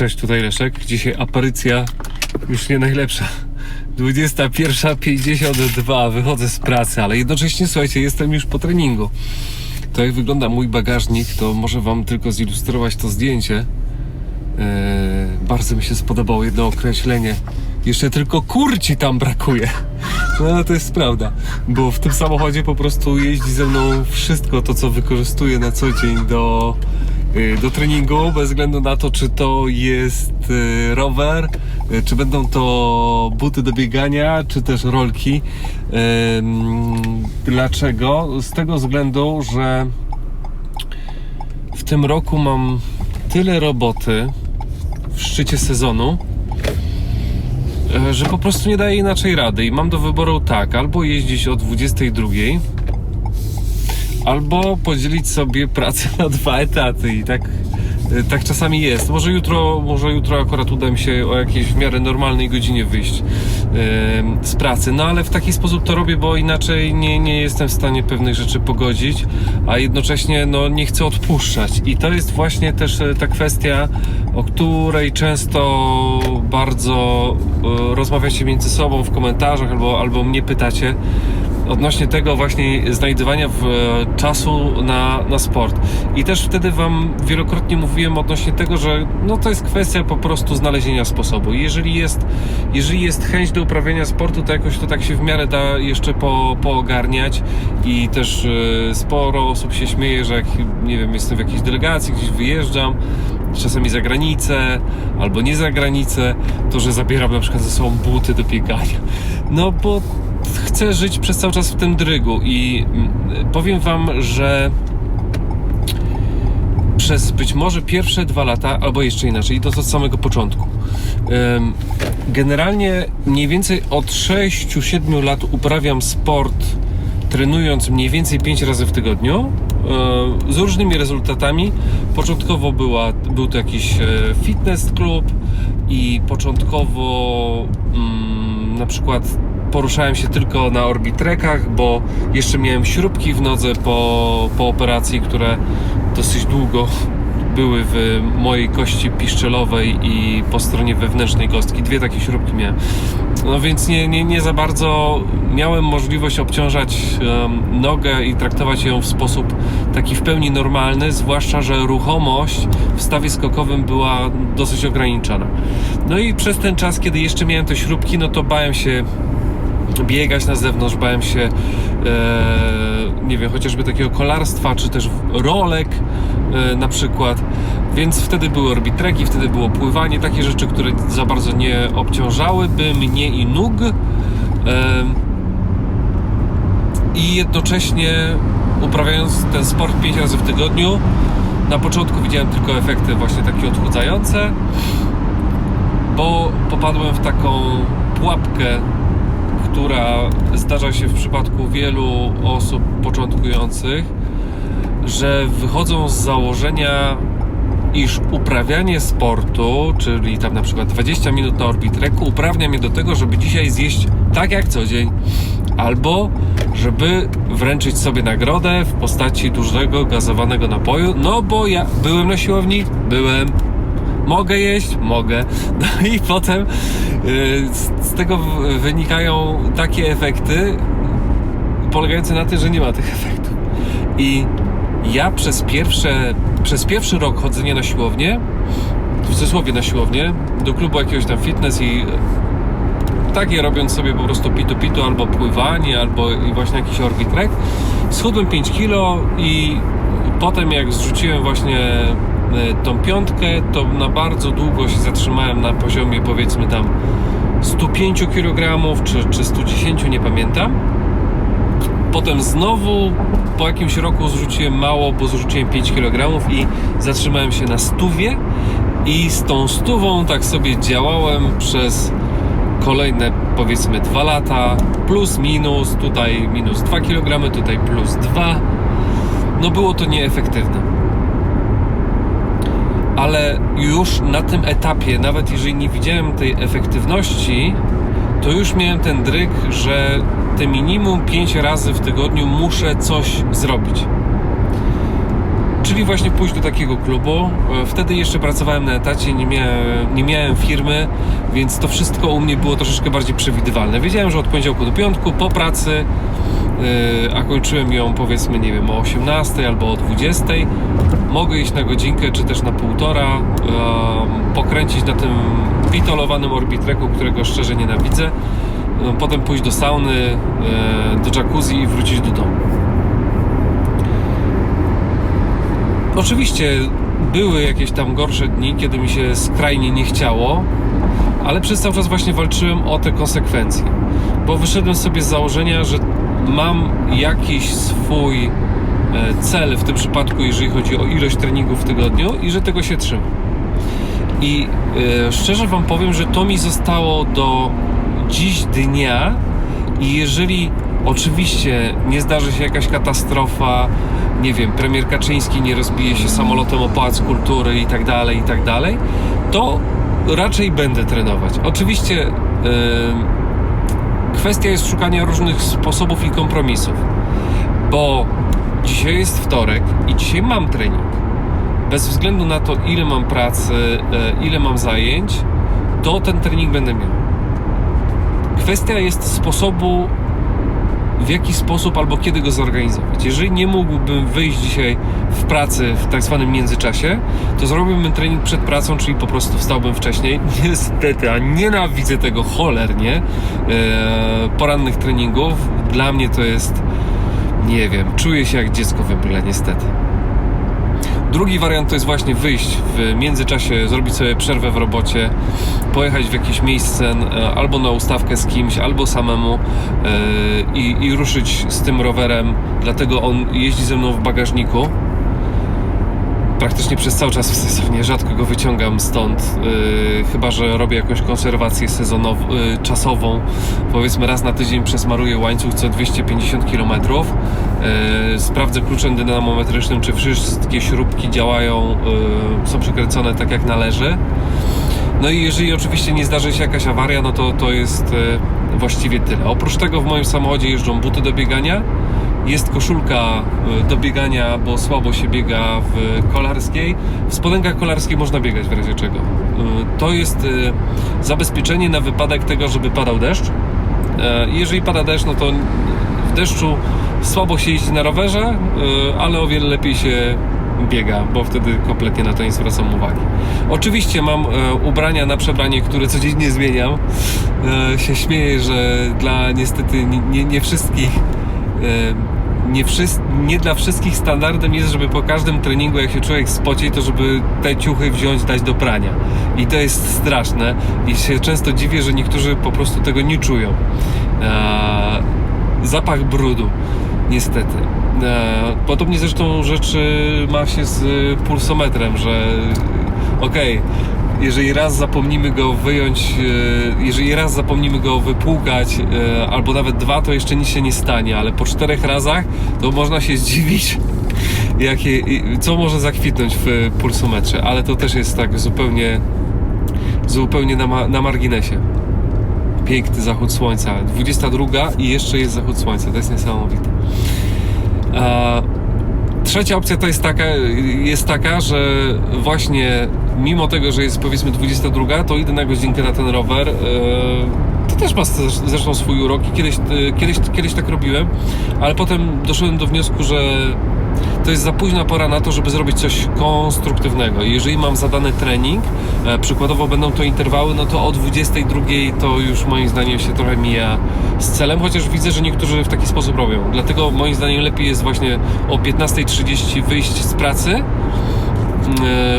Cześć, tutaj Leszek. Dzisiaj aparycja już nie najlepsza. 21.52, wychodzę z pracy, ale jednocześnie, słuchajcie, jestem już po treningu. To jak wygląda mój bagażnik, to może Wam tylko zilustrować to zdjęcie. Eee, bardzo mi się spodobało jedno określenie. Jeszcze tylko kurci tam brakuje. No to jest prawda, bo w tym samochodzie po prostu jeździ ze mną wszystko to, co wykorzystuję na co dzień do, do treningu, bez względu na to, czy to jest y, rower, y, czy będą to buty do biegania, czy też rolki. Dlaczego? Z tego względu, że w tym roku mam tyle roboty w szczycie sezonu, że po prostu nie daję inaczej rady i mam do wyboru tak, albo jeździć o 22, albo podzielić sobie pracę na dwa etaty i tak, e, tak czasami jest. Może jutro, może jutro akurat uda mi się o jakiejś w miarę normalnej godzinie wyjść e, z pracy, no ale w taki sposób to robię, bo inaczej nie, nie jestem w stanie pewnych rzeczy pogodzić, a jednocześnie no, nie chcę odpuszczać. I to jest właśnie też e, ta kwestia, o której często bardzo rozmawiacie między sobą w komentarzach albo, albo mnie pytacie odnośnie tego właśnie znajdywania w, e, czasu na, na sport. I też wtedy Wam wielokrotnie mówiłem odnośnie tego, że no to jest kwestia po prostu znalezienia sposobu. Jeżeli jest, jeżeli jest chęć do uprawiania sportu, to jakoś to tak się w miarę da jeszcze po, poogarniać i też e, sporo osób się śmieje, że jak, nie wiem, jestem w jakiejś delegacji, gdzieś wyjeżdżam, czasami za granicę, albo nie za granicę, to że zabieram na przykład ze sobą buty do biegania. No bo chcę żyć przez cały czas w tym drygu i mm, powiem wam, że przez być może pierwsze dwa lata, albo jeszcze inaczej, to od samego początku. Generalnie mniej więcej od 6-7 lat uprawiam sport, trenując mniej więcej 5 razy w tygodniu, z różnymi rezultatami. Początkowo była, był to jakiś e, fitness klub i początkowo mm, na przykład poruszałem się tylko na orbitrekach, bo jeszcze miałem śrubki w nodze po, po operacji, które dosyć długo były w mojej kości piszczelowej i po stronie wewnętrznej kostki. Dwie takie śrubki miałem. No więc nie, nie, nie za bardzo miałem możliwość obciążać em, nogę i traktować ją w sposób taki w pełni normalny, zwłaszcza, że ruchomość w stawie skokowym była dosyć ograniczona. No i przez ten czas, kiedy jeszcze miałem te śrubki, no to bałem się biegać na zewnątrz, bałem się e, nie wiem, chociażby takiego kolarstwa, czy też rolek e, na przykład, więc wtedy były orbitreki, wtedy było pływanie, takie rzeczy, które za bardzo nie obciążałyby mnie i nóg. E, i jednocześnie uprawiając ten sport 5 razy w tygodniu na początku widziałem tylko efekty właśnie takie odchudzające bo popadłem w taką pułapkę która zdarza się w przypadku wielu osób początkujących, że wychodzą z założenia, iż uprawianie sportu, czyli tam na przykład 20 minut na orbitreku, uprawnia mnie do tego, żeby dzisiaj zjeść tak jak co dzień, albo żeby wręczyć sobie nagrodę w postaci dużego gazowanego napoju, no bo ja byłem na siłowni, byłem, mogę jeść? Mogę. No i potem y, z, tego wynikają takie efekty polegające na tym, że nie ma tych efektów. I ja przez pierwsze, przez pierwszy rok chodzenia na siłownię, w cudzysłowie na siłownię, do klubu jakiegoś tam fitness i takie robiąc sobie po prostu pitu-pitu albo pływanie, albo właśnie jakiś orbitrek, schudłem 5 kilo i potem jak zrzuciłem właśnie tą piątkę, to na bardzo długo się zatrzymałem na poziomie powiedzmy tam 105 kg czy, czy 110, nie pamiętam. Potem znowu po jakimś roku zrzuciłem mało, bo zrzuciłem 5 kg i zatrzymałem się na stówie i z tą stówą tak sobie działałem przez kolejne powiedzmy 2 lata, plus minus, tutaj minus 2 kg, tutaj plus 2. No było to nieefektywne. Ale już na tym etapie, nawet jeżeli nie widziałem tej efektywności, to już miałem ten dryg, że te minimum 5 razy w tygodniu muszę coś zrobić. czyli właśnie pójść do takiego klubu. E, Wtedy jeszcze pracowałem na etacie, nie miałem, nie miałem firmy, więc to wszystko u mnie było troszeczkę bardziej przewidywalne. Wiedziałem, że od poniedziałku do piątku po pracy, e, a kończyłem ją powiedzmy, nie wiem, o 18 albo o 20, mogę iść na godzinkę czy też na półtora, pokręcić na tym pitolowanym orbitreku, którego szczerze nienawidzę. E, Potem pójść do sauny, e, do jacuzzi i wrócić do domu. Oczywiście były jakieś tam gorsze dni, kiedy mi się skrajnie nie chciało, ale przez cały czas właśnie walczyłem o te konsekwencje. Bo wyszedłem sobie z założenia, że mam jakiś swój e, cel w tym przypadku, jeżeli chodzi o ilość treningów w tygodniu i że tego się trzymam. I e, szczerze Wam powiem, że to mi zostało do dziś dnia i jeżeli oczywiście nie zdarzy się jakaś katastrofa, nie wiem, premier Kaczyński nie rozbije się samolotem o Pałac Kultury i tak dalej, i tak dalej, to raczej będę trenować. Oczywiście e, kwestia jest szukania różnych sposobów i kompromisów, bo dzisiaj jest wtorek i dzisiaj mam trening. Bez względu na to, ile mam pracy, e, ile mam zajęć, to ten trening będę miał. Kwestia jest sposobu, w jaki sposób albo kiedy go zorganizować. Jeżeli nie mógłbym wyjść dzisiaj w pracy w tak zwanym międzyczasie, to zrobiłbym trening przed pracą, czyli po prostu wstałbym wcześniej. Niestety, a nienawidzę tego cholernie, e, porannych treningów. Dla mnie to jest, nie wiem, czuję się jak dziecko mgle, niestety. Drugi wariant to jest właśnie wyjść w międzyczasie, zrobić sobie przerwę w robocie, pojechać w jakieś miejsce e, albo na ustawkę z kimś, albo samemu e, i, i ruszyć z tym rowerem. Dlatego on jeździ ze mną w bagażniku. Praktycznie przez cały czas w sezonie rzadko go wyciągam stąd, e, chyba że robię jakąś konserwację sezonową, czasową. Powiedzmy raz na tydzień przesmaruję łańcuch co 250 km. Sprawdzę kluczem dynamometrycznym, czy wszystkie śrubki działają, e, są przykręcone tak jak należy. No i jeżeli oczywiście nie zdarzy się jakaś awaria, no to to jest e, właściwie tyle. Oprócz tego w moim samochodzie jeżdżą buty do biegania, jest koszulka e, do biegania, bo słabo się biega w kolarskiej. W spodenkach kolarskiej można biegać w razie czego. E, To jest e, zabezpieczenie na wypadek tego, żeby padał deszcz. Jeżeli pada deszcz, no to w deszczu słabo się jeździ na rowerze, ale o wiele lepiej się biega, bo wtedy kompletnie na to nie zwracam uwagi. Oczywiście mam ubrania na przebranie, które codziennie zmieniam. Się śmieję, że dla niestety nie, nie, wszystkich nie, wszys- nie dla wszystkich standardem jest, żeby po każdym treningu, jak się człowiek spoci, to żeby te ciuchy wziąć, dać do prania. I to jest straszne. I się często dziwię, że niektórzy po prostu tego nie czują. Eee, zapach brudu, niestety. Eee, podobnie zresztą rzeczy ma się z pulsometrem, że okej, jeżeli raz zapomnimy go wyjąć, e, jeżeli raz zapomnimy go wypłukać, e, albo nawet dwa, to jeszcze nic się nie stanie, ale po czterech razach to można się zdziwić, jakie, co może zakwitnąć w pulsometrze, ale to też jest tak zupełnie, zupełnie na, na marginesie. Piękny zachód słońca. 22 i jeszcze jest zachód słońca. To jest niesamowite. A, Trzecia opcja to jest taka, jest taka, że właśnie mimo tego, że jest powiedzmy 22, to idę na godzinkę na ten rower. e, To też ma zresz- zresztą swój urok i kiedyś, e, kiedyś, kiedyś tak robiłem, ale potem doszedłem do wniosku, że to jest za późna pora na to, żeby zrobić coś konstruktywnego. Jeżeli mam zadany trening, e, przykładowo będą to interwały, no to o 22 to już moim zdaniem się trochę mija z celem, chociaż widzę, że niektórzy w taki sposób robią. Dlatego moim zdaniem lepiej jest właśnie o 15.30 wyjść z pracy,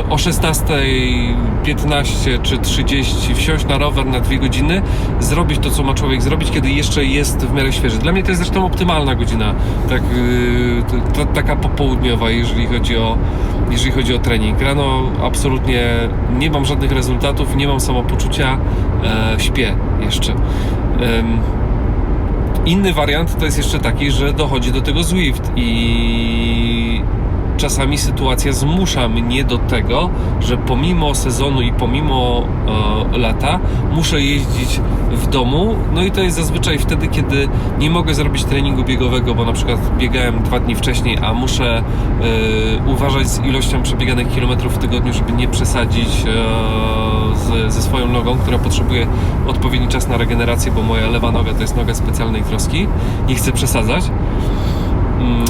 o 16.15 czy 30 wsiąść na rower na dwie godziny, zrobić to, co ma człowiek zrobić, kiedy jeszcze jest w miarę świeży. Dla mnie to jest zresztą optymalna godzina, tak, t- taka popołudniowa, jeżeli chodzi, o, jeżeli chodzi o trening. Rano absolutnie nie mam żadnych rezultatów, nie mam samopoczucia, e, śpię jeszcze. Inny wariant to jest jeszcze taki, że dochodzi do tego Zwift i czasami sytuacja zmusza mnie do tego, że pomimo sezonu i pomimo e, lata muszę jeździć w domu. No i to jest zazwyczaj wtedy, kiedy nie mogę zrobić treningu biegowego, bo na przykład biegałem dwa dni wcześniej, a muszę e, uważać z ilością przebieganych kilometrów w tygodniu, żeby nie przesadzić e, z, ze swoją nogą, która potrzebuje odpowiedni czas na regenerację, bo moja lewa noga to jest noga specjalnej troski. Nie chcę przesadzać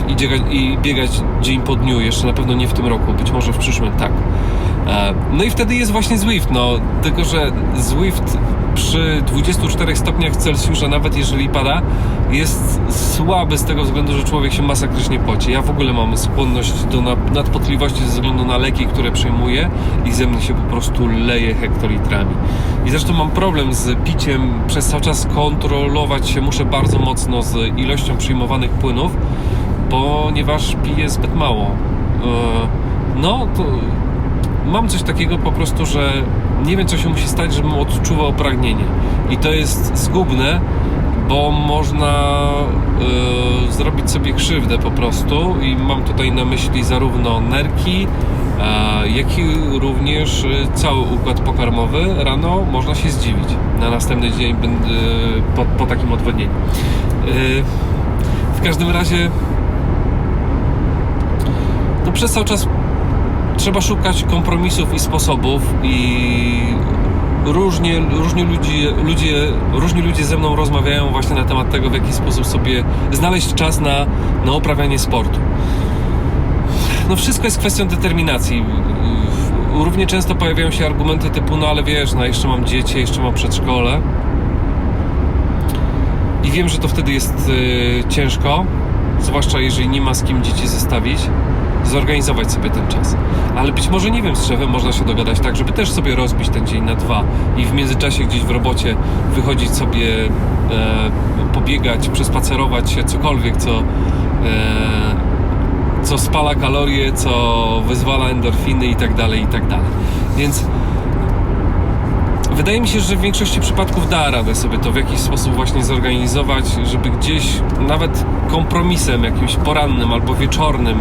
i, biegać, i biegać dzień po dniu, jeszcze na pewno nie w tym roku, być może w przyszłym tak. E, No i wtedy jest właśnie Zwift, no tylko że Zwift przy 24 stopniach Celsjusza, nawet jeżeli pada, jest słaby z tego względu, że człowiek się masakrycznie poci. Ja w ogóle mam skłonność do na- nadpotliwości ze względu na leki, które przyjmuję i ze mnie się po prostu leje hektolitrami. I zresztą mam problem z piciem, przez cały czas kontrolować się muszę bardzo mocno z ilością przyjmowanych płynów, ponieważ piję zbyt mało. E, No, to mam coś takiego po prostu, że nie wiem, co się musi stać, żebym odczuwał pragnienie. I to jest zgubne, bo można e, zrobić sobie krzywdę po prostu. I mam tutaj na myśli zarówno nerki, e, jak i również cały układ pokarmowy. Rano można się zdziwić. Na następny dzień po, po takim odwodnieniu. W każdym razie no przez cały czas trzeba szukać kompromisów i sposobów i różnie, różni ludzie, ludzie, różni ludzie ze mną rozmawiają właśnie na temat tego, w jaki sposób sobie znaleźć czas na, na uprawianie sportu. No wszystko jest kwestią determinacji. Równie często pojawiają się argumenty typu, no ale wiesz, no jeszcze mam dzieci, jeszcze mam przedszkole. I wiem, że to wtedy jest y, ciężko, zwłaszcza jeżeli nie ma z kim dzieci zostawić, zorganizować sobie ten czas. Ale być może, nie wiem, z szefem można się dogadać tak, żeby też sobie rozbić ten dzień na dwa i w międzyczasie gdzieś w robocie wychodzić sobie, e, pobiegać, przespacerować się, cokolwiek, co, e, co spala kalorie, co wyzwala endorfiny i tak dalej, i tak dalej. Więc Wydaje mi się, że w większości przypadków da radę sobie to w jakiś sposób właśnie zorganizować, żeby gdzieś nawet kompromisem jakimś porannym albo wieczornym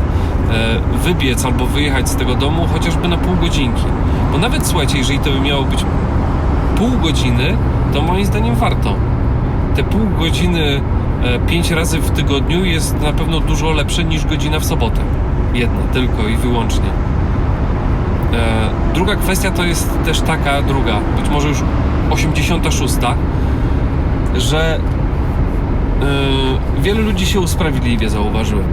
e, wybiec albo wyjechać z tego domu chociażby na pół godzinki. Bo nawet słuchajcie, jeżeli to by miało być pół godziny, to moim zdaniem warto. Te pół godziny e, pięć razy w tygodniu jest na pewno dużo lepsze niż godzina w sobotę. Jedna tylko i wyłącznie. E, Druga kwestia to jest też taka, druga, być może już 86, że e, wielu ludzi się usprawiedliwia, zauważyłem.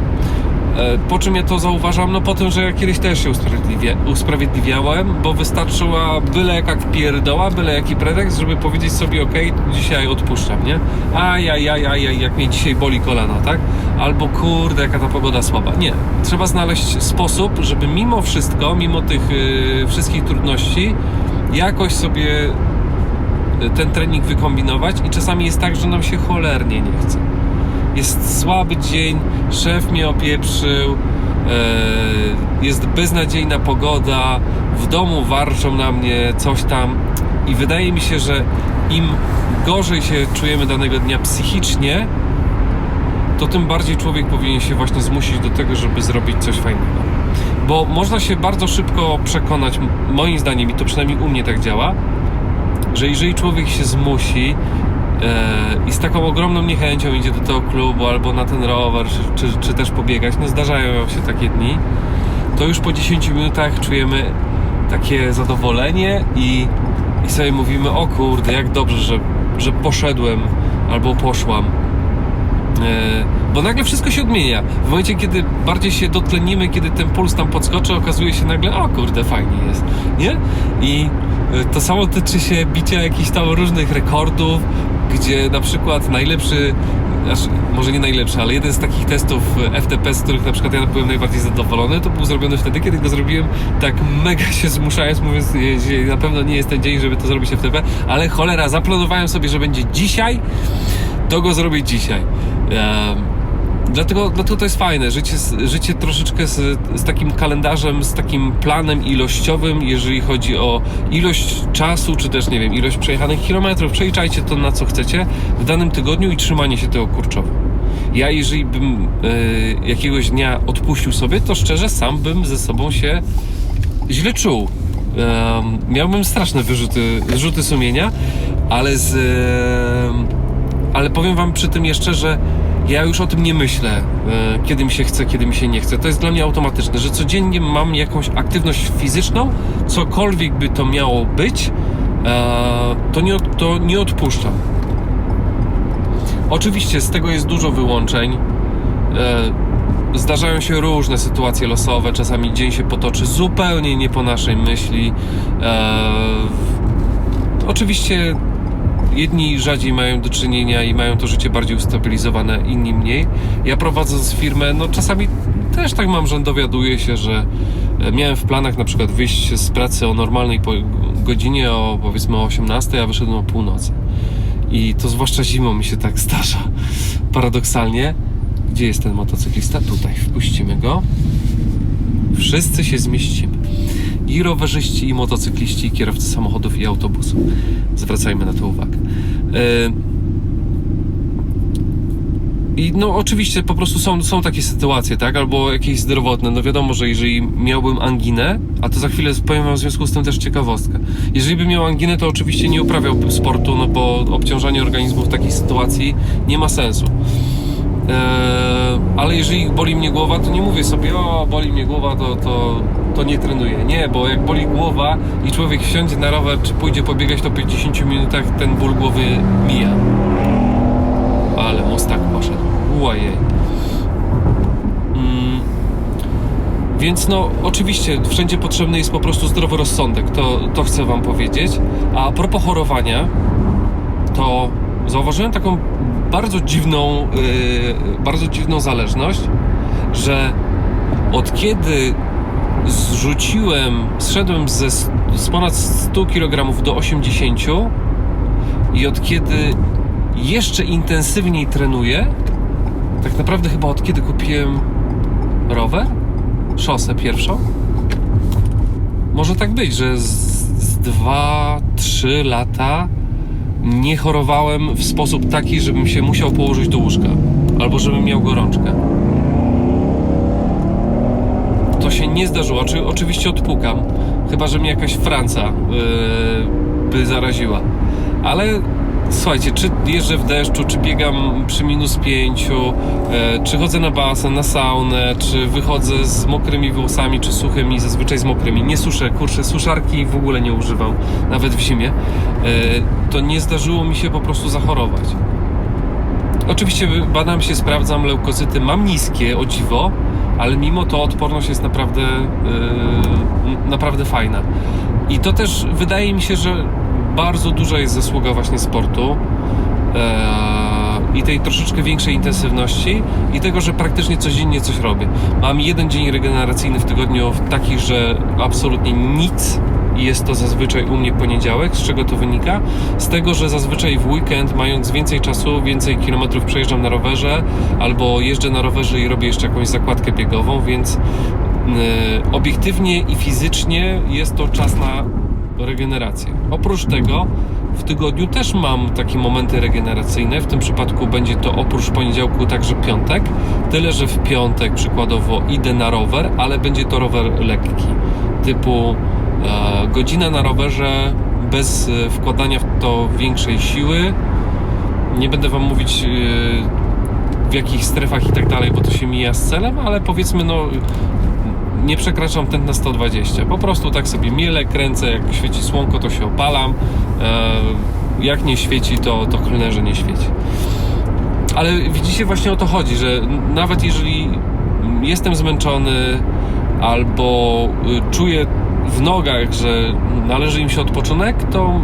E, Po czym ja to zauważam? No po tym, że ja kiedyś też się usprawiedliwia, usprawiedliwiałem, bo wystarczyła byle jaka pierdoła, byle jaki pretekst, żeby powiedzieć sobie, ok, dzisiaj odpuszczam, nie? Aj, aj, aj, aj, aj, jak mnie dzisiaj boli kolana, tak? Albo kurde, jaka ta pogoda słaba. Nie. Trzeba znaleźć sposób, żeby mimo wszystko, mimo tych y, wszystkich trudności, jakoś sobie y, ten trening wykombinować i czasami jest tak, że nam się cholernie nie chce jest słaby dzień, szef mnie opieprzył, e, jest beznadziejna pogoda, w domu warczą na mnie coś tam i wydaje mi się, że im gorzej się czujemy danego dnia psychicznie, to tym bardziej człowiek powinien się właśnie zmusić do tego, żeby zrobić coś fajnego. Bo można się bardzo szybko przekonać, moim zdaniem, i to przynajmniej u mnie tak działa, że jeżeli człowiek się zmusi i z taką ogromną niechęcią idzie do tego klubu albo na ten rower, czy, czy, czy też pobiegać, no zdarzają się takie dni, to już po 10 minutach czujemy takie zadowolenie i, i sobie mówimy, o kurde, jak dobrze, że, że poszedłem albo poszłam. E, Bo nagle wszystko się odmienia. W momencie, kiedy bardziej się dotlenimy, kiedy ten puls tam podskoczy, okazuje się nagle, o kurde, fajnie jest, nie? I e, to samo tyczy się bicia jakichś tam różnych rekordów, gdzie na przykład najlepszy, może nie najlepszy, ale jeden z takich testów FTP, z których na przykład ja byłem najbardziej zadowolony, to był zrobiony wtedy, kiedy go zrobiłem tak mega się zmuszając, mówiąc, że na pewno nie jest ten dzień, żeby to zrobić FTP, ale cholera, zaplanowałem sobie, że będzie dzisiaj, to go zrobię dzisiaj. Em, Dlatego, dlatego to jest fajne, życie, życie troszeczkę z, z takim kalendarzem, z takim planem ilościowym, jeżeli chodzi o ilość czasu, czy też, nie wiem, ilość przejechanych kilometrów. Przeliczajcie to na co chcecie w danym tygodniu i trzymanie się tego kurczowo. Ja, jeżeli bym e, jakiegoś dnia odpuścił sobie, to szczerze sam bym ze sobą się źle czuł. Miałbym straszne wyrzuty, wyrzuty sumienia, ale z. em, ale powiem Wam przy tym jeszcze, że ja już o tym nie myślę, e, kiedy mi się chce, kiedy mi się nie chce. To jest dla mnie automatyczne, że codziennie mam jakąś aktywność fizyczną, cokolwiek by to miało być, e, to nie, to nie odpuszczam. Oczywiście z tego jest dużo wyłączeń. E, Zdarzają się różne sytuacje losowe, czasami dzień się potoczy zupełnie nie po naszej myśli. Oczywiście jedni rzadziej mają do czynienia i mają to życie bardziej ustabilizowane, inni mniej. Ja prowadząc firmę, no czasami też tak mam, że dowiaduję się, że e, miałem w planach na przykład wyjść z pracy o normalnej godzinie, o powiedzmy o 18, a wyszedłem o północy. I to zwłaszcza zimą mi się tak zdarza. Paradoksalnie. Gdzie jest ten motocyklista? Tutaj. Wpuścimy go. Wszyscy się zmieścimy. I rowerzyści, i motocykliści, i kierowcy samochodów, i autobusów. Zwracajmy na to uwagę. E, I no oczywiście po prostu są, są takie sytuacje, tak? Albo jakieś zdrowotne. No wiadomo, że jeżeli miałbym anginę, a to za chwilę powiem wam w związku z tym też ciekawostkę. Jeżeli bym miał anginę, to oczywiście nie uprawiałbym sportu, no bo obciążanie organizmu w takiej sytuacji nie ma sensu. Eee, ale jeżeli boli mnie głowa, to nie mówię sobie, o, boli mnie głowa, to, to, to nie trenuję. Nie, bo jak boli głowa i człowiek wsiądzie na rower, czy pójdzie pobiegać, to po 50 minutach ten ból głowy mija. Ale mostak poszedł. Łajej. Mm. Więc no, oczywiście wszędzie potrzebny jest po prostu zdrowy rozsądek, to, to chcę Wam powiedzieć. A propos chorowania, to zauważyłem taką bardzo dziwną, yy, bardzo dziwną zależność, że od kiedy zrzuciłem, zszedłem ze, z ponad 100 kg do 80 i od kiedy jeszcze intensywniej trenuję, tak naprawdę chyba od kiedy kupiłem rower, szosę pierwszą, może tak być, że z, z 2-3 lata nie chorowałem w sposób taki, żebym się musiał położyć do łóżka albo żebym miał gorączkę. To się nie zdarzyło. Oczy, oczywiście odpukam, chyba że mnie jakaś Franca yy, by zaraziła. Ale słuchajcie, czy jeżdżę w deszczu, czy biegam przy minus pięciu, e, czy chodzę na basen, na saunę, czy wychodzę z mokrymi włosami, czy suchymi, zazwyczaj z mokrymi. Nie suszę, kurczę, suszarki w ogóle nie używam, nawet w zimie. E, to nie zdarzyło mi się po prostu zachorować. Oczywiście badam się, sprawdzam, leukocyty mam niskie, o dziwo, ale mimo to odporność jest naprawdę, yy, naprawdę fajna. I to też wydaje mi się, że bardzo duża jest zasługa właśnie sportu yy, i tej troszeczkę większej intensywności i tego, że praktycznie codziennie coś robię. Mam jeden dzień regeneracyjny w tygodniu, taki, że absolutnie nic jest to zazwyczaj u mnie poniedziałek. Z czego to wynika? Z tego, że zazwyczaj w weekend, mając więcej czasu, więcej kilometrów przejeżdżam na rowerze albo jeżdżę na rowerze i robię jeszcze jakąś zakładkę biegową, więc yy, obiektywnie i fizycznie jest to czas na regenerację. Oprócz tego w tygodniu też mam takie momenty regeneracyjne. W tym przypadku będzie to oprócz poniedziałku także piątek. Tyle, że w piątek przykładowo idę na rower, ale będzie to rower lekki. Typu e, godzina na rowerze bez e, wkładania w to większej siły. Nie będę Wam mówić e, w jakich strefach i tak dalej, bo to się mija z celem, ale powiedzmy no nie przekraczam tętna 120. Po prostu tak sobie mielę, kręcę, jak świeci słonko, to się opalam. E, jak nie świeci, to, to że nie świeci. Ale widzicie, właśnie o to chodzi, że nawet jeżeli jestem zmęczony albo y, czuję w nogach, że należy im się odpoczynek, to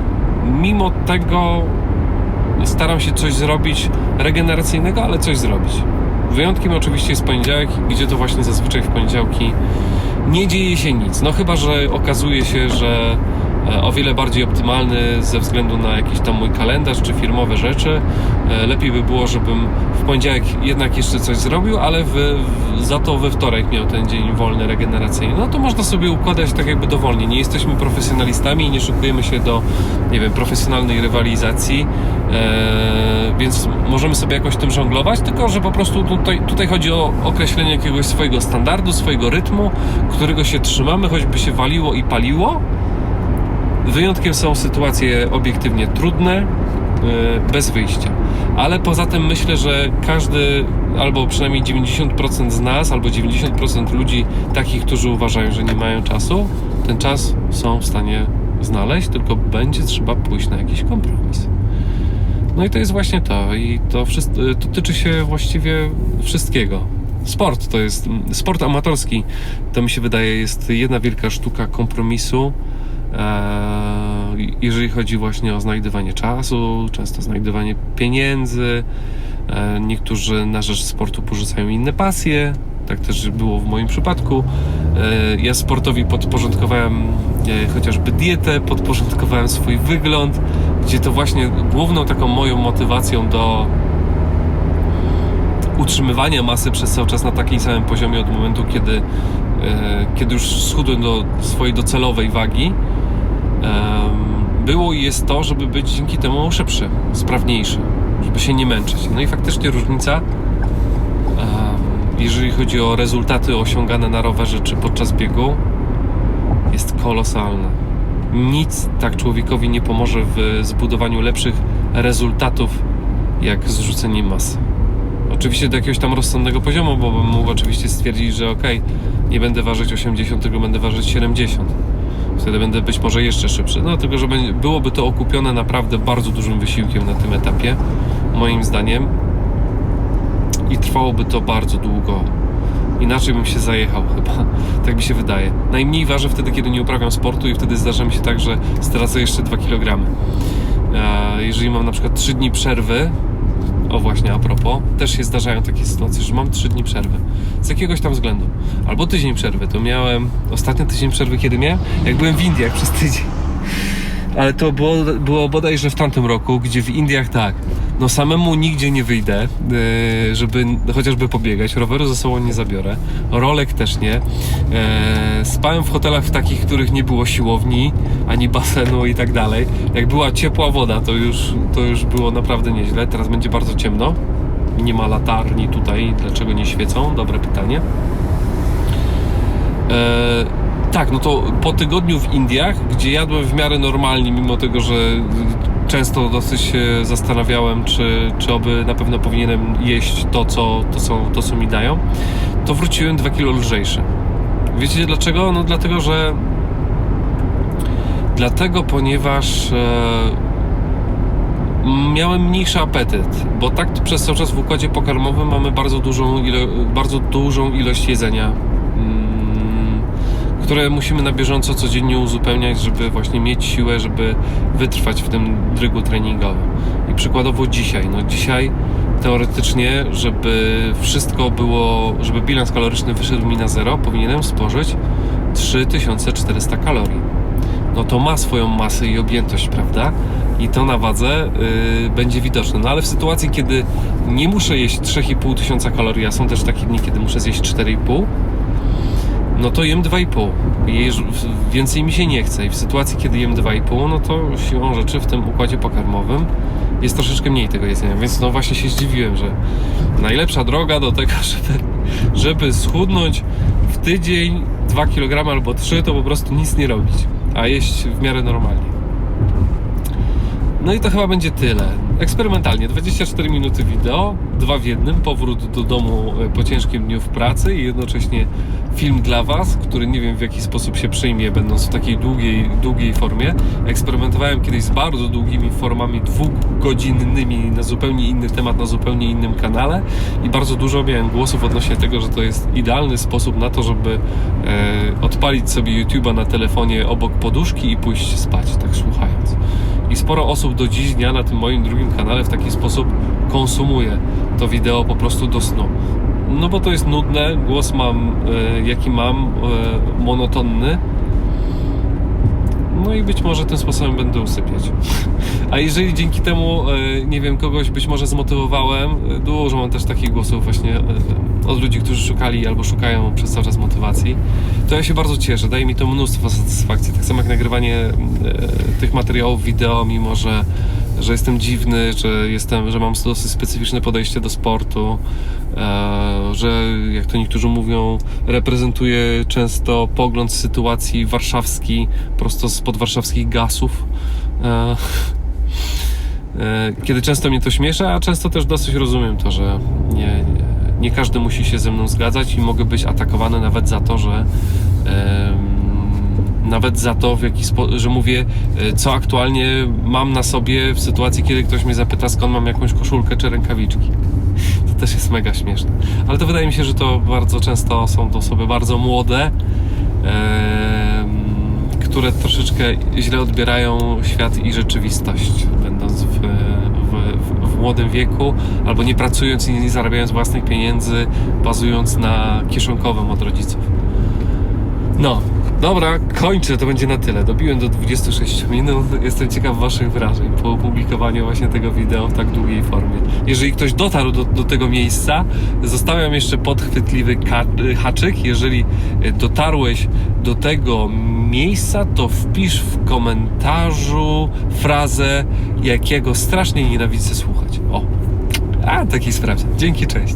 mimo tego staram się coś zrobić regeneracyjnego, ale coś zrobić. Wyjątkiem oczywiście jest poniedziałek, gdzie to właśnie zazwyczaj w poniedziałki nie dzieje się nic. No chyba, że okazuje się, że o wiele bardziej optymalny ze względu na jakiś tam mój kalendarz czy firmowe rzeczy. E, lepiej by było, żebym w poniedziałek jednak jeszcze coś zrobił, ale w, w, za to we wtorek miał ten dzień wolny, regeneracyjny. No to można sobie układać tak jakby dowolnie. Nie jesteśmy profesjonalistami i nie szykujemy się do, nie wiem, profesjonalnej rywalizacji, e, więc możemy sobie jakoś tym żonglować, tylko że po prostu tutaj, tutaj chodzi o określenie jakiegoś swojego standardu, swojego rytmu, którego się trzymamy, choćby się waliło i paliło. Wyjątkiem są sytuacje obiektywnie trudne, e, bez wyjścia. Ale poza tym myślę, że każdy, albo przynajmniej 90% z nas, albo 90% ludzi, takich, którzy uważają, że nie mają czasu, ten czas są w stanie znaleźć, tylko będzie trzeba pójść na jakiś kompromis. No i to jest właśnie to. I to, wszystko, to tyczy się właściwie wszystkiego. Sport to jest, sport amatorski, to mi się wydaje, jest jedna wielka sztuka kompromisu. Eee, jeżeli chodzi właśnie o znajdywanie czasu, często znajdywanie pieniędzy. Eee, niektórzy na rzecz sportu porzucają inne pasje. Tak też było w moim przypadku. Eee, ja sportowi podporządkowałem e, chociażby dietę, podporządkowałem swój wygląd, gdzie to właśnie główną taką moją motywacją do utrzymywania masy przez cały czas na takim samym poziomie od momentu, kiedy, kiedy już schudłem do swojej docelowej wagi, było i jest to, żeby być dzięki temu szybszy, sprawniejszy, żeby się nie męczyć. No i faktycznie różnica, jeżeli chodzi o rezultaty osiągane na rowerze czy podczas biegu, jest kolosalna. Nic tak człowiekowi nie pomoże w zbudowaniu lepszych rezultatów, jak zrzucenie masy. Oczywiście do jakiegoś tam rozsądnego poziomu, bo bym mógł oczywiście stwierdzić, że ok, nie będę ważyć 80, tylko będę ważyć 70 wtedy będę być może jeszcze szybszy. No tylko, że byłoby to okupione naprawdę bardzo dużym wysiłkiem na tym etapie, moim zdaniem. I trwałoby to bardzo długo. Inaczej bym się zajechał chyba. Tak mi się wydaje. Najmniej ważę wtedy, kiedy nie uprawiam sportu i wtedy zdarza mi się tak, że stracę jeszcze 2 kg. Jeżeli mam na przykład 3 dni przerwy, o właśnie, a propos, też się zdarzają takie sytuacje, że mam 3 dni przerwy. Z jakiegoś tam względu. Albo tydzień przerwy. To miałem ostatni tydzień przerwy, kiedy miałem? Jak byłem w Indiach przez tydzień. Ale to było, było bodajże w tamtym roku, gdzie w Indiach tak, no samemu nigdzie nie wyjdę, e, żeby chociażby pobiegać, roweru ze sobą nie zabiorę, rolek też nie. E, spałem w hotelach w takich, których nie było siłowni, ani basenu i tak dalej. Jak była ciepła woda, to już, to już było naprawdę nieźle. Teraz będzie bardzo ciemno. Nie ma latarni tutaj, dlaczego nie świecą? Dobre pytanie. E, tak, no to po tygodniu w Indiach, gdzie jadłem w miarę normalnie, mimo tego, że często dosyć się zastanawiałem, czy, czy oby na pewno powinienem jeść to, co, to, co, to, co mi dają, to wróciłem 2 kilo lżejszy. Wiecie dlaczego? No dlatego, że dlatego, ponieważ e, miałem mniejszy apetyt, bo tak przez cały czas w układzie pokarmowym mamy bardzo dużą, ilo, bardzo dużą ilość jedzenia które musimy na bieżąco codziennie uzupełniać, żeby właśnie mieć siłę, żeby wytrwać w tym drygu treningowym. I przykładowo dzisiaj, no dzisiaj teoretycznie, żeby wszystko było, żeby bilans kaloryczny wyszedł mi na zero, powinienem spożyć 3400 kalorii. No to ma swoją masę i objętość, prawda? I to na wadze yy, będzie widoczne. No ale w sytuacji, kiedy nie muszę jeść 3500 tysiąca kalorii, a są też takie dni, kiedy muszę zjeść 4,5, no to jem 2,5. Więcej mi się nie chce. I w sytuacji, kiedy jem 2,5, no to siłą rzeczy w tym układzie pokarmowym jest troszeczkę mniej tego jedzenia. Więc no właśnie się zdziwiłem, że najlepsza droga do tego, żeby, żeby schudnąć w tydzień 2 kg albo 3, to po prostu nic nie robić, a jeść w miarę normalnie. No i to chyba będzie tyle. Eksperymentalnie 24 minuty wideo, dwa w jednym, powrót do domu e, po ciężkim dniu w pracy i jednocześnie film dla Was, który nie wiem w jaki sposób się przyjmie, będąc w takiej długiej, długiej formie. Eksperymentowałem kiedyś z bardzo długimi formami, dwugodzinnymi na zupełnie inny temat, na zupełnie innym kanale i bardzo dużo miałem głosów odnośnie tego, że to jest idealny sposób na to, żeby e, odpalić sobie YouTube'a na telefonie obok poduszki i pójść spać, tak słuchając. I sporo osób do dziś dnia na tym moim drugim kanale w taki sposób konsumuje to wideo po prostu do snu. No bo to jest nudne, głos mam e, jaki mam, e, monotonny. No i być może tym sposobem będę usypiać. A jeżeli dzięki temu, e, nie wiem, kogoś być może zmotywowałem, e, dużo mam też takich głosów właśnie e, od ludzi, którzy szukali albo szukają przez cały czas motywacji, to ja się bardzo cieszę. Daje mi to mnóstwo satysfakcji. Tak samo jak nagrywanie tych materiałów wideo, mimo że, że jestem dziwny, że, jestem, że mam dosyć specyficzne podejście do sportu, e, że jak to niektórzy mówią, reprezentuję często pogląd sytuacji warszawski, prosto z podwarszawskich gasów. E, e, kiedy często mnie to śmiesza, a często też dosyć rozumiem to, że nie, nie, każdy musi się ze mną zgadzać i mogę być atakowany nawet za to, że nawet za to, w jaki spo, że mówię, e, co aktualnie mam na sobie w sytuacji, kiedy ktoś mnie zapyta, skąd mam jakąś koszulkę czy rękawiczki. To też jest mega śmieszne. Ale to wydaje mi się, że to bardzo często są to osoby bardzo młode, em, które troszeczkę źle odbierają świat i rzeczywistość, będąc w, w, w młodym wieku, albo nie pracując i nie zarabiając własnych pieniędzy, bazując na kieszonkowym od rodziców. No, dobra, kończę, to będzie na tyle. Dobiłem do 26 minut. Jestem ciekaw Waszych wrażeń po opublikowaniu właśnie tego wideo w tak długiej formie. Jeżeli ktoś dotarł do, do tego miejsca, zostawiam jeszcze podchwytliwy haczyk. Jeżeli e, dotarłeś do tego miejsca, to wpisz w komentarzu frazę, jakiego strasznie nienawidzę słuchać. O, a taki sprawdzę. Dzięki, cześć.